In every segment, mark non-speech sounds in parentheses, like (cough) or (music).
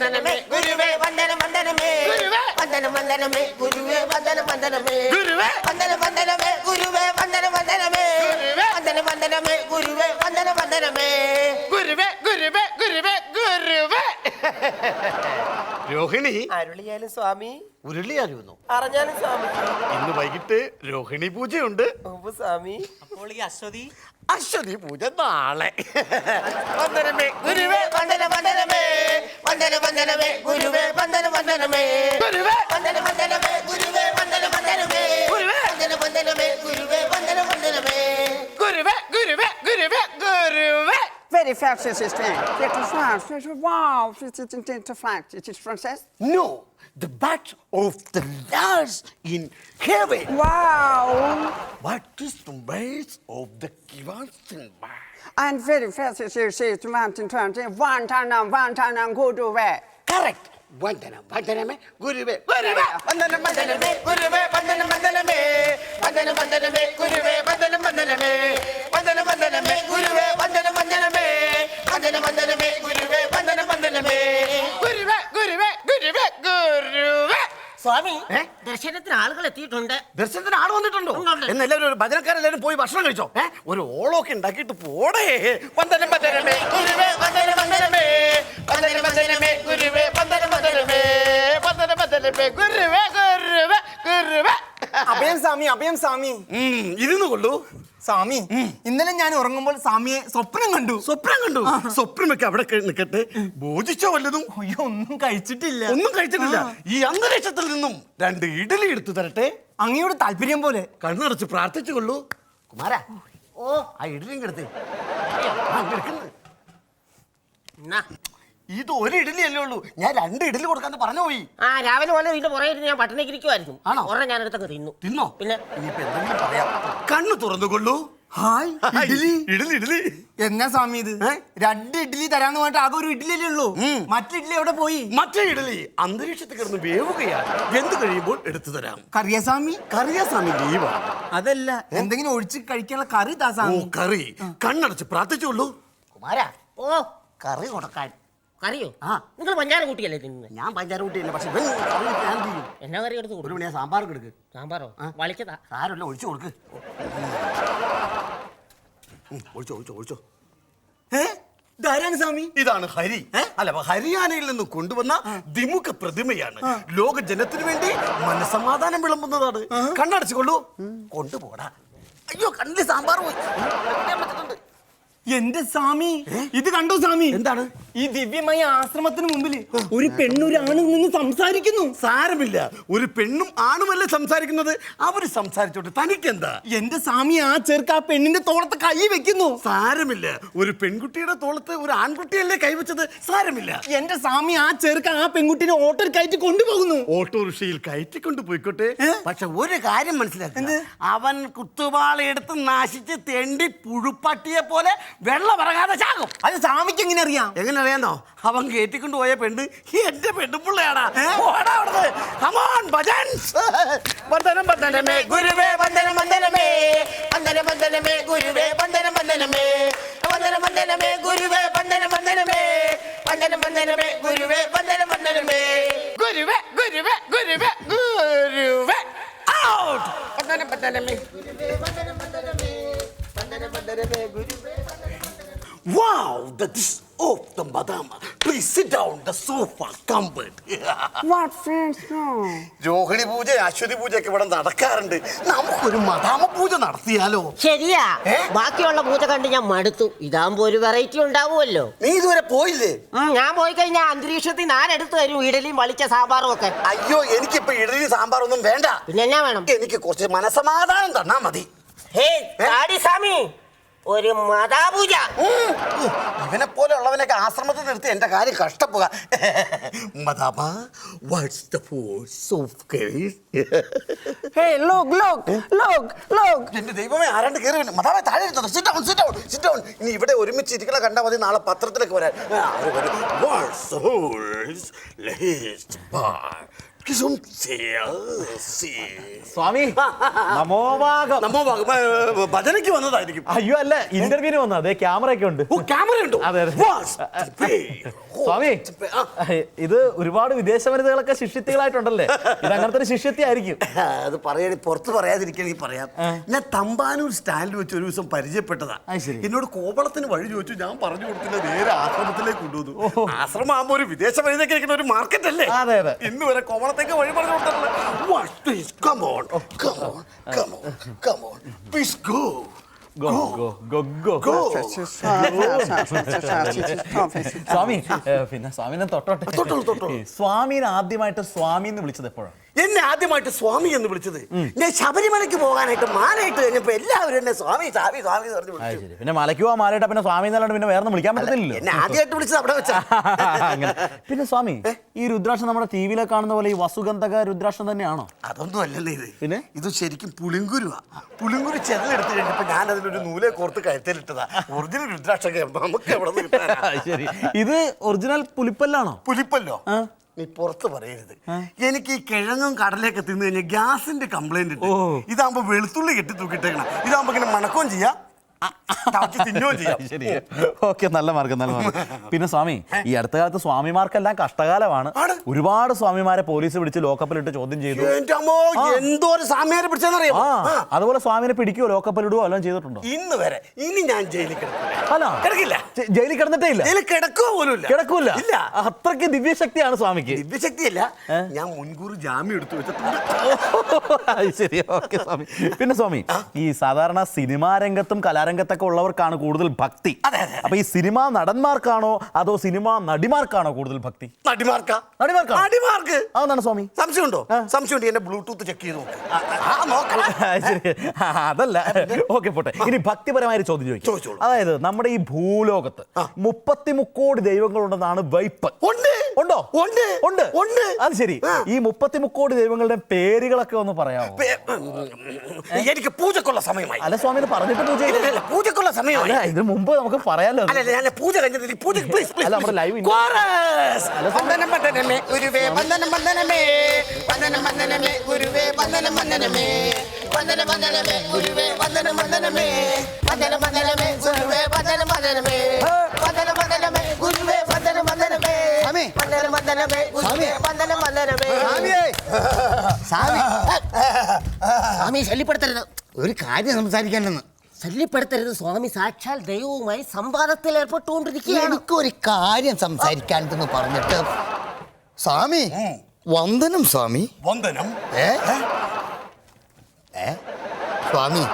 വന്ദനമേ. ഗുരുവേ വന്ദനം വന്ദനമേ. വന്ദനം വന്ദനമേ. ഗുരുവേ വന്ദനം വന്ദനമേ. ഗുരുവേ. വന്ദനം വന്ദനമേ. ഗുരുവേ വന്ദനം വന്ദനമേ. വന്ദനം വന്ദനമേ. ഗുരുവേ വന്ദനം വന്ദനമേ. ഗുരുവേ ഗുരുവേ ഗുരുവേ ഗുരുവേ. രോഹിണി. അരുളിയാലും സ്വാമി. ഉരുളി അറിയുന്നു അറിഞ്ഞാലും സ്വാമി. ഇന്ന് വൈകിട്ട് രോഹിണി പൂജയുണ്ട്. സ്വാമി. അപ്പോൾ ഈ അശ്വതി അശ്വതി പൂജ നാളെ. വന്ദനമേ. ഗുരുവേ Vandana വന്ദനമേ. Vandana വന്ദനമേ. ഗുരുവേ Vandana വന്ദനമേ. ഗുരുവേ. Vandana വന്ദനമേ. c'est français, je wow, c'est fact. It is français? No, the bat of the stars in heaven. Wow. What is the base of the Kiwansin bat? And very fast, you see, to mountain terms, one time, one time, go to where? Correct. వందనం వందనమే గురువే గురువే వందనం వందనమే గురువే వందనం వందనమే వందనం వందనమే గురువే ദർശനത്തിന് ആളുകൾ എത്തിയിട്ടുണ്ട്. ദർശനത്തിന് ആൾ വന്നിട്ടുണ്ടോ? ഉണ്ട്. എന്ന് എല്ലാവരും ഒരു ഭജനക്കാരെല്ലാവരും പോയി ഭക്ഷണം കഴിച്ചോ? ഏ? ഒരു ഓളമൊക്കെ ഉണ്ടാക്കിയിട്ട് പോടേ. വന്ദനം വന്ദനമേ ഗുരുവേ വന്ദനം വന്ദനമേ. വന്ദനം വന്ദനമേ ഗുരുവേ വന്ദനം വന്ദനമേ. വന്ദനം വന്ദനമേ ഗുരുവേ ഗുരുവേ ഗുരുവേ. അഭയം സ്വാമി അഭയം സ്വാമി. ഉം, ഇരുന്ന് കൊള്ളൂ. സ്വാമി ഇന്നലെ ഞാൻ ഉറങ്ങുമ്പോൾ സ്വാമിയെ സ്വപ്നം കണ്ടു. സ്വപ്നം കണ്ടു. സ്വപ്നമൊക്കെ അവിടെ നിൽക്കട്ടെ ബോധിച്ചോ വല്ലതും? അയ്യോ ഒന്നും കഴിച്ചിട്ടില്ല. ഒന്നും കഴിച്ചിട്ടില്ല. ഈ അന്തരീക്ഷത്തിൽ നിന്നും രണ്ട് ഇഡലി എടുത്തു തരട്ടെ. അങ്ങയോട് താല്പര്യം പോലെ. കണ്ണടച്ച് പ്രാർത്ഥിച്ചു കൊള്ളൂ കുമാര ഓ ആ ഇഡലിയും കിടത്തി ഇത് ഒരു ഇഡലി അല്ലേ ഉള്ളൂ? ഞാൻ രണ്ട് ഇഡലി കൊടുക്കാന്ന് പറഞ്ഞു പോയി. ആ രാവിലെ പോലെ ഇതിന്റെ പുറകെ ഇരുന്ന് ഞാൻ പട്ടിണിക്ക് ഇരിക്കുമായിരുന്നു ആണോ? ഒരെണ്ണം ഞാൻ എടുത്തങ്ങ് തിന്നു. തിന്നോ? പിന്നെ ഇനിയിപ്പോ എന്തെങ്കിലും പറയാം. കണ്ണു തുറന്നുകൊള്ളൂ ഹായ് ഇഡ്ഡലി. ഇഡലി ഇഡലി എന്നാ സ്വാമി ഇത്? രണ്ട് ഇഡ്ഡലി തരാന്ന് പറഞ്ഞിട്ട് ആകെ ഒരു ഇഡ്ഡലി അല്ലേ ഉള്ളൂ? മറ്റേ ഇഡ്ഡലി എവിടെ പോയി? മറ്റേ ഇഡലി അന്തരീക്ഷത്തിൽ കിടന്ന് വേവുകയാണ്. എന്ത് കഴിയുമ്പോൾ എടുത്തു തരാം. കറിയാ സ്വാമി? കറിയാസ്വാമി ലീവാണ്. അതല്ല എന്തെങ്കിലും ഒഴിച്ച് കഴിക്കാനുള്ള കറി താ ഓ സ്വാമി. കറി. കണ്ണടച്ച് പ്രാർത്ഥിച്ചുള്ളൂ കുമാരാ ഓ കറി കൊടുക്കാൻ. കറിയോ? ആ. നിങ്ങൾ പഞ്ചാര കൂട്ടിയല്ലേ തിന്നുന്നത് ഞാൻ പഞ്ചാര കൂട്ടിയില്ല പക്ഷെ ഇവൻ കറി ഞാൻ ചെയ്യും എന്നാ കറി എടുത്ത് ഒരു കൊടുക്കും? മണിയാ സാമ്പാർ എടുക്ക്. സാമ്പാറോ? വളിച്ചതാ? സാരമില്ല ഒഴിച്ചു കൊടുക്ക്. ഉം, ഒഴിച്ചോ ഒഴിച്ചോ ഒഴിച്ചോ. ഏ? ധാരാണ് സ്വാമി? ഇതാണ് ഹരി. അല്ല അപ്പൊ ഹരിയാനയിൽ നിന്ന് കൊണ്ടുവന്ന ദ്വിമുഖ പ്രതിമയാണ്. ലോക ജനത്തിനു വേണ്ടി മനസമാധാനം വിളമ്പുന്നതാണ്. കണ്ണടച്ചു കൊള്ളൂ. കൊണ്ടുപോടാ. അയ്യോ കണ്ണിൽ സാമ്പാർ പോയി. പറ്റുന്നുണ്ട്. എന്റെ സ്വാമി. ഇത് കണ്ടോ സ്വാമി? എന്താണ്? ഈ ദിവ്യമായ ആശ്രമത്തിന് മുമ്പിൽ ഒരു പെണ്ണൊരാണും നിന്ന് സംസാരിക്കുന്നു. സാരമില്ല. ഒരു പെണ്ണും ആണുമല്ലേ സംസാരിക്കുന്നത്? അവർ സംസാരിച്ചോട്ടെ. തനിക്കെന്താ? എന്റെ സ്വാമി ആ ചെറുക്ക് ആ പെണ്ണിന്റെ തോളത്ത് കൈ വെക്കുന്നു. സാരമില്ല. ഒരു പെൺകുട്ടിയുടെ തോളത്ത് ഒരു ആൺകുട്ടിയല്ലേ കൈവച്ചത് സാരമില്ല. എന്റെ സ്വാമി ആ ചെറുക്ക് ആ പെൺകുട്ടിനെ ഓട്ടോയിൽ കയറ്റി കൊണ്ടുപോകുന്നു. ഓട്ടോറിക്ഷയിൽ കയറ്റി കൊണ്ടുപോയിക്കോട്ടെ. പക്ഷെ ഒരു കാര്യം മനസ്സിലാക്കുന്നത് അവൻ കുത്തുവാളെടുത്ത് നാശിച്ച് നശിച്ച് തെണ്ടി പുഴുപ്പട്ടിയെ പോലെ വെള്ളം ഇറങ്ങാതെ ചാകും അത് സ്വാമിക്ക് എങ്ങനെ അറിയാം എങ്ങനെ അറിയാന്നോ അവൻ കയറ്റിക്കൊണ്ട് പോയ പെണ്ണ് എന്റെ പെണ്ണുപിള്ളയാടാ ഓടാ അവിടുന്ന്. On, ഭജൻസ്. വന്ദനം വന്ദനമേ ഗുരുവേ വന്ദനം വന്ദനമേ വന്ദനം വന്ദനമേ ഗുരുവേ വന്ദനം വന്ദനമേ വന്ദനം വന്ദനമേ ഗുരുവേ വന്ദനം വന്ദനമേ വന്ദനം വന്ദനമേ ഗുരുവേ വന്ദനം വന്ദനമേ ഗുരുവേ ഗുരുവേ ഗുരുവേ ഗുരുവേ ഔട്ട് വന്ദനം വന്ദനമേ Wow, the dish of the madam. Please sit down, the sofa, comfort. (laughs) What friends? No? Rohini പൂജ അശ്വതി പൂജയൊക്കെ ഇവിടെ നടക്കാറുണ്ട്. നമുക്കൊരു മദാമ പൂജ നടത്തിയാലോ? ശരിയാ. ബാക്കിയുള്ള പൂജ കണ്ട് ഞാൻ മടുത്തു. ഇതാകുമ്പോ ഒരു വെറൈറ്റി ഉണ്ടാവുമല്ലോ. നീ ഇതുവരെ പോയില്ലേ? ഉം, ഞാൻ പോയി കഴിഞ്ഞാൽ അന്തരീക്ഷത്തിൽ ഞാൻ എടുത്തു തരും ഇഡലിയും വളിച്ച സാമ്പാറും ഒക്കെ. അയ്യോ എനിക്കിപ്പോ ഇഡലി സാമ്പാറൊന്നും വേണ്ട. പിന്നെ എന്നാ വേണം? എനിക്ക് കുറച്ച് മനസമാധാനം തന്നാ മതി. ഹേ താടി സ്വാമി. ഒരു മതാപൂജ. ഇവനെ പോലെ ഉള്ളവനൊക്കെ ആശ്രമത്തിൽ നിർത്തി എന്റെ കാര്യം കഷ്ടപ്പുക the force of hey look, look, look, look. എന്റെ ദൈവമേ ആരാണ്ട് കയറി മതാബ താഴെ ഇരുന്നോ? Sit down sit down sit down ഇനി ഇവിടെ ഒരുമിച്ച് ഇരിക്കണ കണ്ടാൽ മതി നാളെ പത്രത്തിലേക്ക് വരാൻ. സ്വാമി നമോഭാഗം. നമ്മ ഭ- ഭ- ഭജനയ്ക്ക് വന്നതായിരിക്കും. അയ്യോ അല്ല ഇന്റർവ്യൂവിന് വന്ന അതെ ക്യാമറ ഒക്കെ ഉണ്ട്. ഓ ക്യാമറ ഉണ്ടോ? അതെ, അതെ. വാ, സ്റ്റിപ്പേ. ഓ, സ്വാമി. ആ, ഇത് ഒരുപാട് വിദേശ വനിതകളൊക്കെ ശിഷ്യത്തികളായിട്ടുണ്ടല്ലേ? ഇത് അങ്ങനത്തെ ഒരു ശിഷ്യത്തി ആയിരിക്കും അത് പറയണി പുറത്ത് പറയാതിരിക്കണെങ്കിൽ പറയാം. ഞാൻ തമ്പാനൂർ സ്റ്റാൻഡിൽ വെച്ച് ഒരു ദിവസം പരിചയപ്പെട്ടതാ. അത് ശരി. എന്നോട് കോവളത്തിന് വഴി ചോദിച്ചു ഞാൻ പറഞ്ഞു കൊടുത്തില്ല നേരെ ആശ്രമത്തിലേക്ക് കൊണ്ടുവന്നു. ആശ്രമം ആകുമ്പോ ഒരു വിദേശ വനിതയ്ക്ക് ഇരിക്കുന്ന ഒരു മാർക്കറ്റ് അല്ലേ? അതെ, അതെ. ഇന്ന് വരെ കോവളത്തേക്ക് വഴി പറഞ്ഞു കൊടുത്തിട്ടില്ല Come on, come on, come on, come on. Please go. Go go go go Go. സ്വാമി ഏ, പിന്നെ സ്വാമിനെ തൊട്ടോട്ടെ തൊട്ടോളൂ, തൊട്ടോളൂ. ഈ സ്വാമിനെ ആദ്യമായിട്ട് സ്വാമി എന്ന് വിളിച്ചത് എപ്പോഴാണ് എന്നെ ആദ്യമായിട്ട് സ്വാമി എന്ന് വിളിച്ചത്. ഞാൻ ശബരിമലയ്ക്ക് പോകാനായിട്ട് മാലയിട്ട് കഴിഞ്ഞപ്പോ എല്ലാവരും എന്നെ സ്വാമി സ്വാമി സ്വാമി എന്ന് പറഞ്ഞു വിളിച്ചു. ശരി. പിന്നെ മലയ്ക്ക് പോവാ മാലയിട്ട പിന്നെ സ്വാമി എന്നല്ലാണ്ട് പിന്നെ വേറെ വിളിക്കാൻ പറ്റത്തില്ലല്ലോ. എന്നെ ആദ്യമായിട്ട് വിളിച്ചത് അവിടെ വെച്ചാ. (laughs) അങ്ങനെ. പിന്നെ സ്വാമി ഈ രുദ്രാക്ഷം നമ്മുടെ ടി വിയിലെ കാണുന്ന പോലെ ഈ വസുഗന്ധക രുദ്രാക്ഷം തന്നെയാണോ? അതൊന്നും അല്ലല്ലേ ഇത്. പിന്നെ? ഇത് ശരിക്കും പുളിങ്കുരുവാ. പുളിങ്കുരു ചെതലെടുത്ത് കഴിഞ്ഞപ്പോ ഞാൻ അതിലൊരു നൂലെ കോർത്ത് കഴുത്തിലിട്ടതാ ഒറിജിനൽ രുദ്രാക്ഷം നമുക്ക് എവിടെ നിന്ന് കിട്ടാനാ? (laughs) ശരി. ഇത് ഒറിജിനൽ പുലിപ്പല്ലാണോ പുലിപ്പല്ലോ ആ. നീ പുറത്ത് പറയരുത്. എനിക്ക് ഈ കിഴങ്ങും കടലയൊക്കെ തിന്നു കഴിഞ്ഞാൽ ഗ്യാസിന്റെ കംപ്ലൈന്റ്. ഇതാകുമ്പോ വെളുത്തുള്ളി കെട്ടി തൂക്കിട്ടേക്കണം ഇതാകുമ്പോ ഇങ്ങനെ മണക്കുകയും ചെയ്യാം ചെയ്യാം. ശരി. ഓക്കെ നല്ല മാർഗം നല്ല മാർഗം. പിന്നെ സ്വാമി ഈ അടുത്ത കാലത്ത് സ്വാമിമാർക്കെല്ലാം കഷ്ടകാലമാണ്. ഒരുപാട് സ്വാമിമാരെ പോലീസ് പിടിച്ച് ലോക്കപ്പിലിട്ട് ചോദ്യം ചെയ്തു. എന്തോ. അതുപോലെ സ്വാമിനെ പിടിക്കുകയോ ലോക്കപ്പിലിടുകയോ എല്ലാം ചെയ്തിട്ടുണ്ടോ? ഇന്ന് വരെ ഇനി ഞാൻ ജയിലിൽ കിടക്കില്ല. അല്ല. കിടക്കില്ല. ജയിലിൽ കിടന്നിട്ടേ ഇല്ല? ജയിലിൽ കിടക്കുക പോലും കിടക്കൂല. ഇല്ല. അത്രയ്ക്ക് ദിവ്യശക്തിയാണ് സ്വാമിക്ക്. ദിവ്യശക്തിയല്ല. ഞാൻ മുൻകൂർ ജാമ്യം എടുത്തു വെച്ചിട്ടുണ്ട്. ശരി. ഓക്കെ സ്വാമി. പിന്നെ സ്വാമി ഈ സാധാരണ സിനിമാ രംഗത്തും കലാരംഗത്തൊക്കെ ഉള്ളവർക്കാണ് കൂടുതൽ ഭക്തി. അപ്പൊ ഈ സിനിമാ നടന്മാർക്കാണോ അതോ സിനിമാ നടിമാർക്കാണോ കൂടുതൽ ഭക്തി? നടിമാർക്കാ. നടിമാർക്കാ? നടിമാർക്ക്. അതെന്താണ് സ്വാമി? സംശയമുണ്ടോ? സംശയമുണ്ട്. എന്നെ ബ്ലൂടൂത്ത് ചെക്ക് ചെയ്ത് നോക്ക്. (laughs) അതല്ല. ഓക്കെ പോട്ടെ. ഇനി ഭക്തിപരമായ ഒരു ചോദ്യം ചോദിക്കും. അതായത് നമ്മുടെ ഈ ഭൂലോകത്ത് മുപ്പത്തി മുക്കോടി ദൈവങ്ങളുണ്ടെന്നാണ് വൈപ്പ്. ഉണ്ട്. ഉണ്ടോ? ഉണ്ട്. ഉണ്ട്. ഉണ്ട്. അത് ശരി. ഈ മുപ്പത്തി മുക്കോടി ദൈവങ്ങളുടെ പേരുകളൊക്കെ ഒന്ന് പറയാമോ? എനിക്ക് പൂജക്കുള്ള സമയമായി. അല്ല സ്വാമി ഇത് പറഞ്ഞിട്ട് പൂജ പൂജക്കുള്ള സമയമായി. അല്ല ഇതിന് മുമ്പ് നമുക്ക് പറയാലോ? അല്ല അല്ല, ഞാൻ പൂജ കഴിഞ്ഞിട്ട് പൂജ പ്ലീസ് അല്ല, നമ്മുടെ live കോറസ് വന്ദനം വന്ദനമേ ഗുരുവേ വന്ദനം വന്ദനമേ. വന്ദനം വന്ദനമേ ഗുരുവേ വന്ദനം വന്ദനമേ. വന്ദനം വന്ദനമേ ഗുരുവേ വന്ദനം വന്ദനമേ. വന്ദനം വന്ദനമേ ഗുരുവേ വന്ദനം വന്ദനമേ. വന്ദനം വന്ദനമേ വന്ദനം വന്ദനമേ സ്വാമി. സ്വാമി. ശല്യപ്പെടുത്തരുത്. ഒരു കാര്യം സംസാരിക്കാനെന്ന് ശല്യപ്പെടുത്തരുത്. സ്വാമി സാക്ഷാൽ ദൈവവുമായി സംവാദത്തിൽ ഏർപ്പെട്ടുകൊണ്ടിരിക്കുകയാണ് എനിക്കൊരു കാര്യം സംസാരിക്കാനുണ്ടെന്ന് പറഞ്ഞിട്ട് സ്വാമി വന്ദനം സ്വാമി. വന്ദനം? ഏ? ഏ? സ്വാമി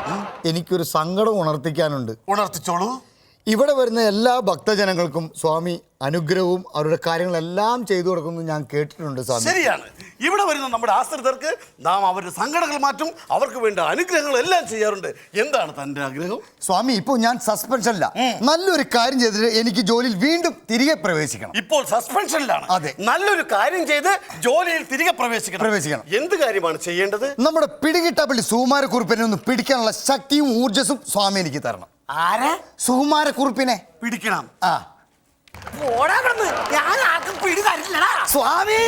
എനിക്കൊരു സങ്കടം ഉണർത്തിക്കാനുണ്ട്. ഉണർത്തിച്ചോളൂ. ഇവിടെ വരുന്ന എല്ലാ ഭക്തജനങ്ങൾക്കും സ്വാമി അനുഗ്രഹവും അവരുടെ കാര്യങ്ങളെല്ലാം ചെയ്തു കൊടുക്കുന്നു ഞാൻ കേട്ടിട്ടുണ്ട് സ്വാമി. ശരിയാണ്. ഇവിടെ വരുന്ന നമ്മുടെ ആശ്രിതർക്ക് നാം അവരുടെ സങ്കടങ്ങൾ മാറ്റും അവർക്ക് വേണ്ട അനുഗ്രഹങ്ങൾ എല്ലാം ചെയ്യാറുണ്ട്. എന്താണ് തന്റെ ആഗ്രഹം? സ്വാമി ഇപ്പോൾ ഞാൻ സസ്പെൻഷനില്ല നല്ലൊരു കാര്യം ചെയ്തിട്ട് എനിക്ക് ജോലിയിൽ വീണ്ടും തിരികെ പ്രവേശിക്കണം. ഇപ്പോൾ സസ്പെൻഷനിലാണ് അതെ. നല്ലൊരു കാര്യം ചെയ്ത് ജോലിയിൽ തിരികെ പ്രവേശിക്കണം. പ്രവേശിക്കണം. എന്ത് കാര്യമാണ് ചെയ്യേണ്ടത്? നമ്മുടെ പിടികിട്ടാപ്പള്ളി സുകുമാരക്കുറിപ്പിനെ ഒന്ന് പിടിക്കാനുള്ള ശക്തിയും ഊർജസും സ്വാമി എനിക്ക് തരണം. ആരെ? സുകുമാരക്കുറിപ്പിനെ പിടിക്കണം. ആ. ഓടാ കിടന്ന്. ഞാൻ ആർക്കും പിടി തരില്ലടാ. സ്വാമി!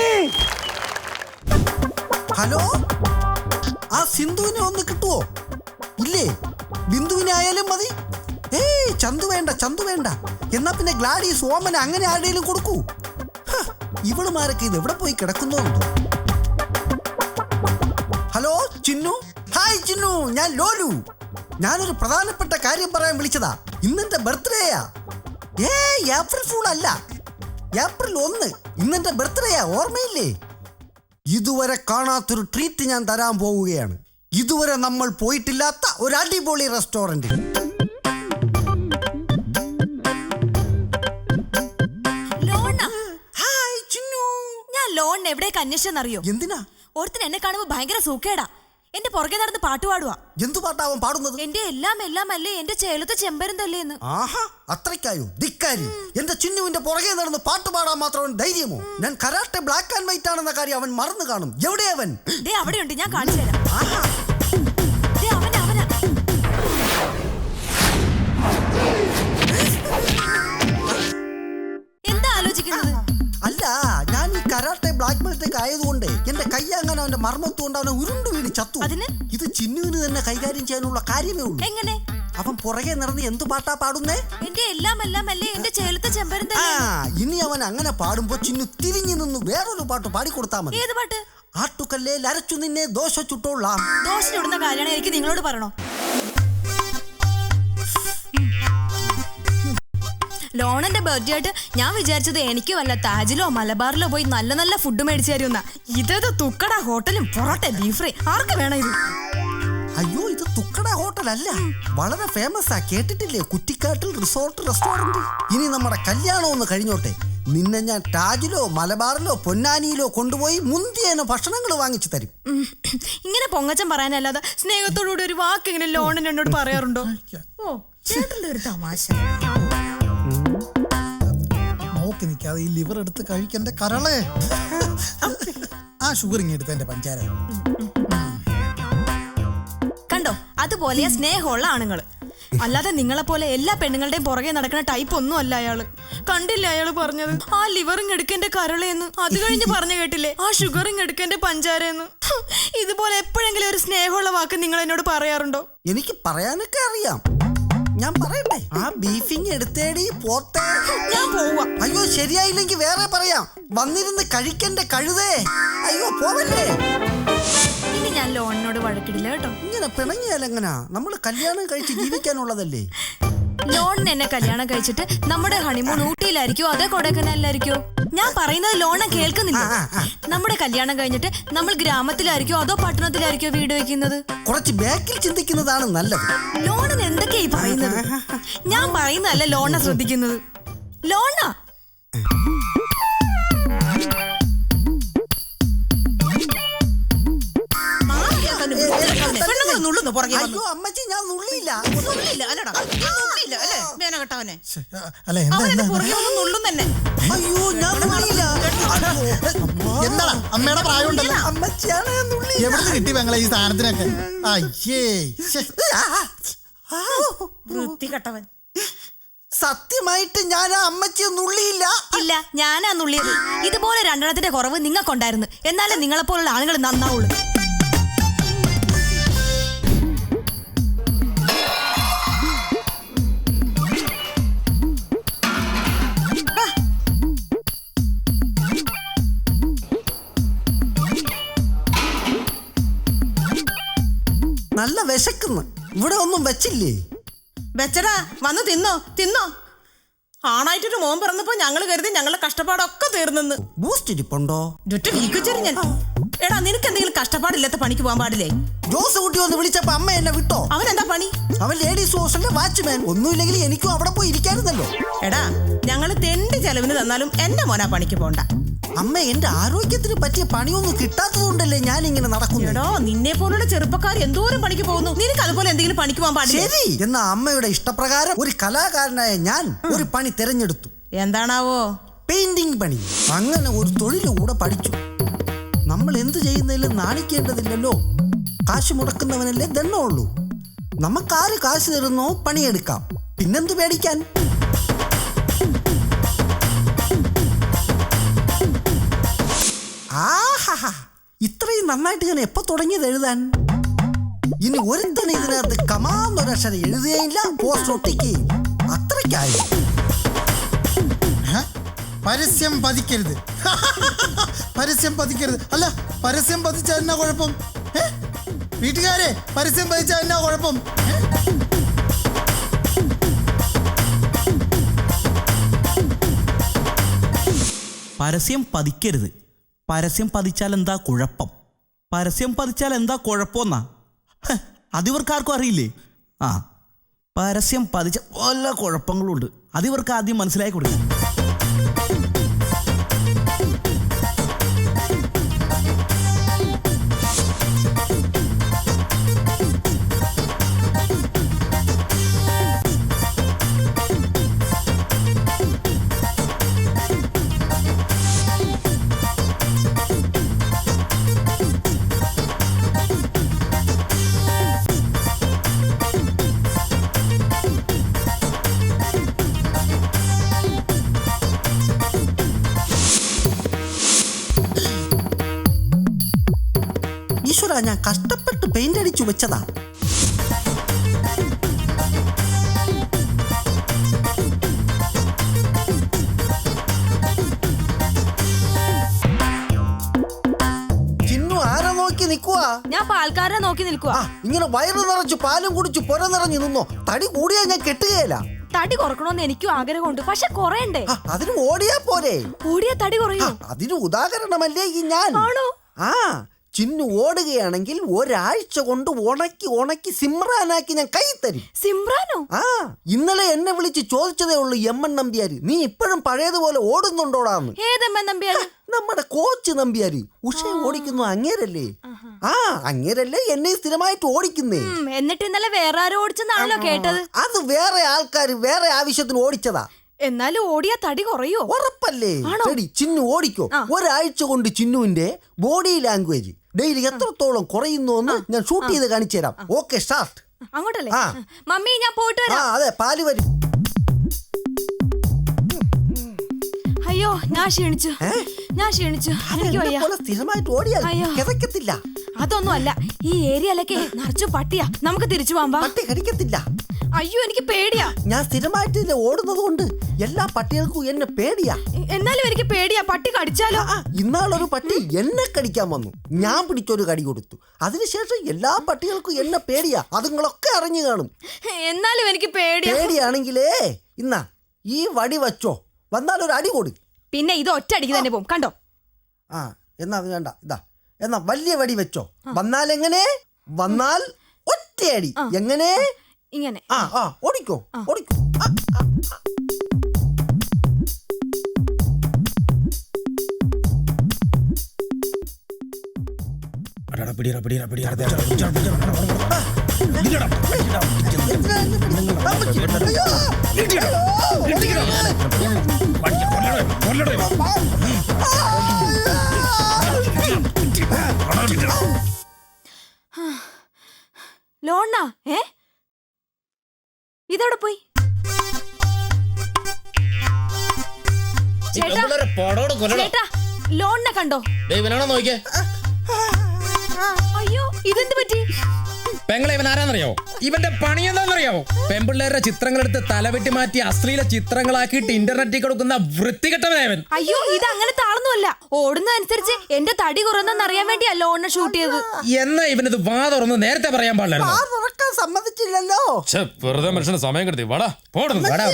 ഹലോ? ആ സിന്ധുവിനെ ഒന്ന് കിട്ടുവോ? ഇല്ലേ? ബിന്ദുവിനെ ആയാലും മതി. ഏയ് ചന്തു വേണ്ട ചന്തു വേണ്ട. എന്നാ പിന്നെ ഗ്ലാഡീസ് ഓമന അങ്ങനെ ആരുടെയും കൊടുക്കൂ? ഇവളുമാരൊക്കെ ഇത് എവിടെ പോയി കിടക്കുന്നോ ഹലോ ചിന്നു? ഹായ് ചിന്നു. ഞാൻ ലോലു. ഞാനൊരു പ്രധാനപ്പെട്ട കാര്യം പറയാൻ വിളിച്ചതാ. ഇന്നെന്റെ ബർത്ത്ഡേയാ. ഏ ഏപ്രിൽ ഫൂൾ അല്ല. ഏപ്രിൽ ഒന്ന്. ഇന്നെന്റെ ബർത്ത്ഡേയാ ഓർമ്മയില്ലേ? ഇതുവരെ കാണാത്തൊരു ട്രീറ്റ് ഞാൻ തരാൻ പോവുകയാണ്. ഇതുവരെ നമ്മൾ പോയിട്ടില്ലാത്ത ഒരു അടിപൊളി ചിന്നു. ഞാൻ ലോണിന് എവിടേക്ക് അന്വേഷിച്ചെന്നറിയോ? എന്തിനാ? ഓർത്തിന് എന്നെ കാണുമ്പോ ഭയങ്കര സൂക്കേടാ. എന്റെ പുറകെ നടന്ന് പാട്ട് പാടുവാ. എന്തു പാട്ടാവും പാടുന്നത്? എന്റെ എല്ലാം എല്ലാം അല്ലേ എന്റെ ചേലത്തെ ചെമ്പരം തല്ലേന്ന് ആഹാ അത്രയ്ക്കായോ? ധിക്കാരി എന്റെ ചിന്നുവിന്റെ പുറകെ നടന്ന് പാട്ട് പാടാൻ മാത്രം ധൈര്യമോ? ഞാൻ കരാട്ടെ ബ്ലാക്ക് ആൻഡ് വൈറ്റ് ആണെന്ന കാര്യം അവൻ മറന്നു കാണും. എവിടെ അവൻ? ദേ അവിടെയുണ്ട് ഞാൻ കാണിച്ചു തരാം. ആഹാ. ദേ അവനാ അവനാ. എന്താ ആലോചിക്കുന്നത്? ബ്ലാക്ക് ബെൽറ്റ് ഒക്കെ ആയതുകൊണ്ട് എന്റെ കൈ അങ്ങനെ അവന്റെ മർമ്മത്ത് കൊണ്ട് അവനെ ഉരുണ്ടു വീണ് ചത്തു. അതിന്? ഇത് ചിന്നുവിന് തന്നെ കൈകാര്യം ചെയ്യാനുള്ള കാര്യമേ ഉള്ളൂ. എങ്ങനെ? അവൻ പുറകെ നടന്ന് എന്ത് പാട്ടാ പാടുന്നേ? എന്റെ എല്ലാം എല്ലാം അല്ലേ എന്റെ ചേലത്തെ ചെമ്പരം ആ ഇനി അവൻ അങ്ങനെ പാടുമ്പോ ചിന്നു തിരിഞ്ഞു നിന്ന് വേറൊരു പാട്ട് പാടിക്കൊടുത്താ മതി. ഏത് പാട്ട്? ആട്ടുകല്ലേ ലരച്ചു നിന്നെ ദോശ ചുട്ടോളാം. ദോശ ചുടുന്ന കാര്യമാണ് എനിക്ക് നിങ്ങളോട് പറയണോ? ലോണന്റെ ബർത്ത്ഡേ ആയിട്ട് ഞാൻ വിചാരിച്ചത് എനിക്ക് വല്ല താജിലോ മലബാറിലോ പോയി നല്ല നല്ല ഫുഡ് മേടിച്ചു തരുമെന്ന ഇതേത് തുക്കട ഹോട്ടലും പൊറോട്ട ബീഫ് ഫ്രൈ ആർക്ക് വേണം ഇത്? അയ്യോ ഇത് തുക്കട ഹോട്ടൽ അല്ല. വളരെ ഫേമസ് ആ കേട്ടിട്ടില്ലേ? കുറ്റിക്കാട്ടിൽ റിസോർട്ട് റെസ്റ്റോറന്റ് ഇനി നമ്മുടെ കല്യാണം ഒന്ന് കഴിഞ്ഞോട്ടെ. നിന്നെ ഞാൻ താജിലോ മലബാറിലോ പൊന്നാനിയിലോ കൊണ്ടുപോയി മുന്തിയേന ഭക്ഷണങ്ങൾ വാങ്ങിച്ചു തരും. ഇങ്ങനെ പൊങ്ങച്ചം പറയാനല്ലാതെ സ്നേഹത്തോടുകൂടി ഒരു വാക്ക് ഇങ്ങനെ ലോണിന് എന്നോട് പറയാറുണ്ടോ? ഓ ചേട്ടന്റെ ഒരു തമാശ. നോക്കി നിൽക്കാതെ ഈ ലിവർ എടുത്ത് കഴിക്കണ്ട കരളേ. ആ ഷുഗർ ഇങ്ങനെ എടുത്ത എന്റെ പഞ്ചാര. കണ്ടോ? അതുപോലെയാ സ്നേഹമുള്ള ആണുങ്ങൾ. അല്ലാതെ നിങ്ങളെ പോലെ എല്ലാ പെണ്ണുങ്ങളുടെയും പുറകെ നടക്കുന്ന ടൈപ്പ് ഒന്നും അല്ല അയാൾ. കണ്ടില്ല അയാൾ പറഞ്ഞത്? ആ ലിവറിങ് എടുക്കേണ്ട കരളെന്ന് അത് കഴിഞ്ഞ് പറഞ്ഞു കേട്ടില്ലേ? ആ ഷുഗറിങ് എടുക്കേണ്ട പഞ്ചാരയെന്ന് ഇതുപോലെ എപ്പോഴെങ്കിലും ഒരു സ്നേഹമുള്ള വാക്ക് നിങ്ങൾ എന്നോട് പറയാറുണ്ടോ? എനിക്ക് പറയാനൊക്കെ അറിയാം. ഞാൻ പറയട്ടെ? ആ ബീഫിങ് എടുത്തേടി പോത്തേ. ഞാൻ പോവാ അയ്യോ ശരിയായില്ലെങ്കിൽ വേറെ പറയാം. വന്നിരുന്ന് കഴിക്കന്റെ കഴുതേ. അയ്യോ പോവല്ലേ? ഇനി ഞാൻ ലോണിനോട് വഴക്കിടില്ല കേട്ടോ. ഇങ്ങനെ പിണങ്ങിയാലെങ്ങനാ നമ്മൾ കല്യാണം കഴിച്ച് ജീവിക്കാനുള്ളതല്ലേ? ലോണിന് എന്നെ കല്യാണം കഴിച്ചിട്ട് നമ്മുടെ ഹണിമൂൺ ഊട്ടിയിലായിരിക്കോ? അതേ കൊടൈക്കനാലിലായിരിക്കോ? ഞാൻ പറയുന്നത് ലോണ കേൾക്കുന്നില്ല. നമ്മുടെ കല്യാണം കഴിഞ്ഞിട്ട് നമ്മൾ ഗ്രാമത്തിലായിരിക്കോ അതോ പട്ടണത്തിലായിരിക്കോ വീട് വെക്കുന്നത് കുറച്ച് ബാക്കിൽ ചിന്തിക്കുന്നതാണ് നല്ലത്. ലോണിന് എന്തൊക്കെയാ ഈ പറയുന്നത്? ഞാൻ പറയുന്നതല്ല ലോണ ശ്രദ്ധിക്കുന്നത്. ലോണ. നുള്ളുന്നു പുറകെ അയ്യോ അമ്മച്ചി ഞാൻ നുള്ളിയില്ല. നുള്ളില്ല അല്ല? എന്താ എന്താ പുറകെ വന്ന് നുള്ളും തന്നെ. അയ്യോ ഞാൻ നുള്ളിയില്ല. എന്താടാ അമ്മയുടെ പ്രായം ഉണ്ടല്ലോ അമ്മച്ചിയാണ് എവിടുന്ന് കിട്ടി പെങ്ങളെ ഈ സാധനത്തിനൊക്കെ? അയ്യേ വൃത്തി കെട്ടവൻ. സത്യമായിട്ട് ഞാൻ ആ അമ്മച്ചിയെ നുള്ളിയില്ല. ഇല്ല ഞാനാ നുള്ളിയത്. ഇതുപോലെ രണ്ടെണ്ണത്തിന്റെ കുറവ് നിങ്ങൾക്കുണ്ടായിരുന്നു. എന്നാലേ നിങ്ങളെപ്പോലുള്ള ആളുകൾ നന്നാവുള്ളൂ. നല്ല വിശക്കുന്നു. ഇവിടെ ഒന്നും വെച്ചില്ലേ? വെച്ചടാ വന്ന് തിന്നോ തിന്നോ. ആണായിട്ടൊരു മോൻ പറഞ്ഞപ്പോ ഞങ്ങൾ കരുതി ഞങ്ങളുടെ കഷ്ടപ്പാടൊക്കെ തീർന്നെന്ന്. ബൂസ്റ്റ് ഇരിപ്പുണ്ടോ? ഞാൻ. എടാ നിനക്ക് എന്തെങ്കിലും കഷ്ടപ്പാടില്ലാത്ത പണിക്ക് പോകാൻ പാടില്ലേ? ജോസ് കുട്ടി ഒന്ന് വിളിച്ചപ്പോ അമ്മ എന്നെ വിട്ടോ? അവൻ എന്താ പണി? അവൻ ലേഡീസ് ഹോസ്റ്റലിലെ വാച്ച്മാൻ ഒന്നുമില്ലെങ്കിൽ എനിക്കും അവിടെ പോയി ഇരിക്കാനല്ലോ എടാ ഞങ്ങൾ തെണ്ടി ചെലവിന് തന്നാലും എന്റെ മോനാ പണിക്ക് പോണ്ട അമ്മ എന്റെ ആരോഗ്യത്തിന് പറ്റിയ പണിയൊന്നും കിട്ടാത്തതുകൊണ്ടല്ലേ ഞാൻ ഇങ്ങനെ നടക്കുന്നുണ്ടോ നിന്നെ പോലുള്ള ചെറുപ്പക്കാർ എന്തോരം പണിക്ക് പോകുന്നു? നിനക്ക് അതുപോലെ എന്തെങ്കിലും പണിക്ക് പോകാൻ പാടില്ല? ശരി എന്ന അമ്മയുടെ ഇഷ്ടപ്രകാരം ഒരു കലാകാരനായ ഞാൻ ഒരു പണി തിരഞ്ഞെടുത്തു. എന്താണാവോ? പെയിന്റിംഗ് പണി. അങ്ങനെ ഒരു തൊഴിൽ കൂടെ പഠിച്ചു. നമ്മൾ എന്ത് ചെയ്യുന്നതിലും നാണിക്കേണ്ടതില്ലല്ലോ. കാശ് മുടക്കുന്നവനല്ലേ ദണ്ണമുള്ളൂ നമുക്കാര് കാശ് തരുന്നോ? പണിയെടുക്കാം. പിന്നെന്ത് പേടിക്കാൻ? നന്നായിട്ട് ഞാൻ എപ്പോ തുടങ്ങിയത് എഴുതാൻ? ഇനി തന്നെ ഇതിനകത്ത് കമാന്നൊരക്ഷരം എഴുതുകയില്ല പോസ്റ്റ് ഒട്ടിക്ക് അത്രയ്ക്കായി? പരസ്യം പതിക്കരുത്. (laughs) പരസ്യം പതിക്കരുത്. അല്ല പരസ്യം പതിച്ചാൽ എന്നാ കുഴപ്പം? വീട്ടുകാരെ പരസ്യം പതിച്ചാൽ എന്നാ കുഴപ്പം? പരസ്യം പതിക്കരുത്. പരസ്യം പതിച്ചാൽ എന്താ കുഴപ്പം? പരസ്യം പതിച്ചാൽ എന്താ കുഴപ്പമെന്നാ? അതിവർക്കാർക്കും അറിയില്ലേ? ആ പരസ്യം പതിച്ച പല കുഴപ്പങ്ങളുണ്ട്. അതിവർക്ക് ആദ്യം മനസ്സിലാക്കി കൊടുക്കും. ഇതെല്ലാം ഞാൻ കഷ്ടപ്പെട്ട് പെയിന്റ് അടിച്ചു വെച്ചതാ. ചിന്നു നോക്കി നിക്കുവാ? ഞാൻ പാൽക്കാരനെ നോക്കി നിൽക്കുക ഇങ്ങനെ വയറ് നിറച്ചു പാലും കുടിച്ചു പുര നിറഞ്ഞു നിന്നോ? തടി കൂടിയാ ഞാൻ കെട്ടുകയില്ല തടി കുറക്കണമെന്ന് എനിക്കും ആഗ്രഹമുണ്ട്. പക്ഷെ കുറയണ്ടേ? അതിന് ഓടിയാ പോരെ. ഓടിയാ തടി കുറയോ. അതിന് ഉദാഹരണമല്ലേ ഈ ഞാൻ? ആണോ? ആ. ചിന്നു ഓടുകയാണെങ്കിൽ ഒരാഴ്ച കൊണ്ട് ഉണക്കി ഉണക്കി സിമ്രാനാക്കി ഞാൻ കൈ തരും. സിമ്രാനോ? ആ ഇന്നലെ എന്നെ വിളിച്ച് ചോദിച്ചതേ ഉള്ളൂ എം എൻ നമ്പ്യാര്. നീ ഇപ്പോഴും പഴയതുപോലെ ഓടുന്നുണ്ടോടാന്ന്. നമ്മുടെ കോച്ച് നമ്പ്യാര്. ഉഷ ഓടിക്കുന്നു അങ്ങേരല്ലേ? ആ അങ്ങേരല്ലേ എന്നെ സ്ഥിരമായിട്ട് ഓടിക്കുന്നേ. എന്നിട്ട് ഇന്നലെ വേറെ ആരോ ഓടിച്ചെന്നാണല്ലോ കേട്ടത്. അത് വേറെ ആൾക്കാർ വേറെ ആവശ്യത്തിന് ഓടിച്ചതാ. എന്നാലും ഓടിയ തടി കുറയോ? ഉറപ്പല്ലേ? ചിന്നു ഓടിക്കോ. ഒരാഴ്ച കൊണ്ട് ചിന്നുവിന്റെ ബോഡി ലാംഗ്വേജ് ഡെയിലി എത്രത്തോളം കുറയുന്നു എന്ന് ഞാൻ ഷൂട്ട് ചെയ്ത് കാണിച്ചു തരാം. Okay start. അങ്ങോട്ടല്ലേ? ആ. മമ്മി ഞാൻ പോയിട്ട് ആ വരാം അതെ പാൽ വരും. അയ്യോ ഞാൻ ക്ഷീണിച്ചു. ഞാൻ ക്ഷീണിച്ചു. എനിക്ക് എന്നെ വയ്യ പോലെ സ്ഥിരമായിട്ട് ഓടിയാൽ അയ്യോ. കിതക്കത്തില്ല അതൊന്നും അല്ല ഈ ഏരിയയിലൊക്കെ നിറച്ചു പട്ടിയാ. നമുക്ക് തിരിച്ചു പോകാൻ വാ. പട്ടി കടിക്കത്തില്ല. അയ്യോ എനിക്ക് പേടിയാ. ഞാൻ സ്ഥിരമായിട്ട് ഓടുന്നത് കൊണ്ട്? എല്ലാ പട്ടികൾക്കും എന്നെ പേടിയാ. എന്നാലും എനിക്ക് പേടിയാ. പട്ടി കടിച്ചാലോ? ആ, ഇന്നാളൊരു പട്ടി എന്നെ കടിക്കാൻ വന്നു. ഞാൻ പിടിച്ചൊരു കടി കൊടുത്തു. അതിനുശേഷം എല്ലാ പട്ടികൾക്കും എന്നെ പേടിയാ. അതുങ്ങളൊക്കെ അറിഞ്ഞു കാണും. എന്നാലും എനിക്ക് പേടിയാ. പേടിയാണെങ്കിലേ ഇന്നാ ഈ വടി വച്ചോ. വന്നാൽ ഒരു അടി കൊടു. പിന്നെ ഇത് ഒറ്റ അടിക്ക് തന്നെ പോകും കണ്ടോ? ആ എന്നാ അത് വേണ്ട. ഇതാ എന്നാ വലിയ വടി വെച്ചോ. വന്നാൽ എങ്ങനെ? വന്നാൽ ഒറ്റയടി. എങ്ങനെ? ഇങ്ങനെ ആ ആ ഓടിക്കോ ഓടിക്കോ ആ, ആ, ആ. എന്തിനാ ഇതവിടെ പോയി? ചേട്ടാ ലോണിനെ കണ്ടോ? ഇവനാണോ നോക്കിയേ? അയ്യോ ഇതെന്ത് പറ്റി? പെങ്ങളെ ഇവൻ ആരാന്നറിയോ ഇവന്റെ പണി എന്താണെന്നറിയാവോ പെമ്പിള്ളേരുടെ ചിത്രങ്ങളെടുത്ത് തലവെട്ടി മാറ്റി അശ്ലീല ചിത്രങ്ങളാക്കിയിട്ട് ഇന്റർനെറ്റിൽ കൊടുക്കുന്ന വൃത്തികെട്ടവനായവൻ അയ്യോ ഇത് അങ്ങനെ ആളൊന്നുമല്ല ഓടുന്ന അനുസരിച്ച് എന്റെ തടി കുറന്നെന്ന് അറിയാൻ വേണ്ടിയാ ലോണിനെ ഷൂട്ട് ചെയ്തത്. എന്നാ ഇവനത് വാ തുറന്ന് നേരത്തെ പറയാൻ ആ പാടില്ലായിരുന്നു തുറക്കാൻ സമ്മതിച്ചില്ലല്ലോ. ഛെ, വെറുതെ മനുഷ്യന് സമയം കെടുത്തി. വാടാ പോടുന്നു വാടാ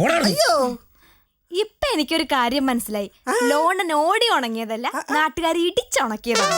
പോടാ അവിടുന്ന്. അയ്യോ. ഇപ്പൊ എനിക്കൊരു കാര്യം മനസ്സിലായി. ലോണൻ ഓടി ഉണങ്ങിയതല്ല നാട്ടുകാർ ഇടിച്ചുണക്കിയതാണ്.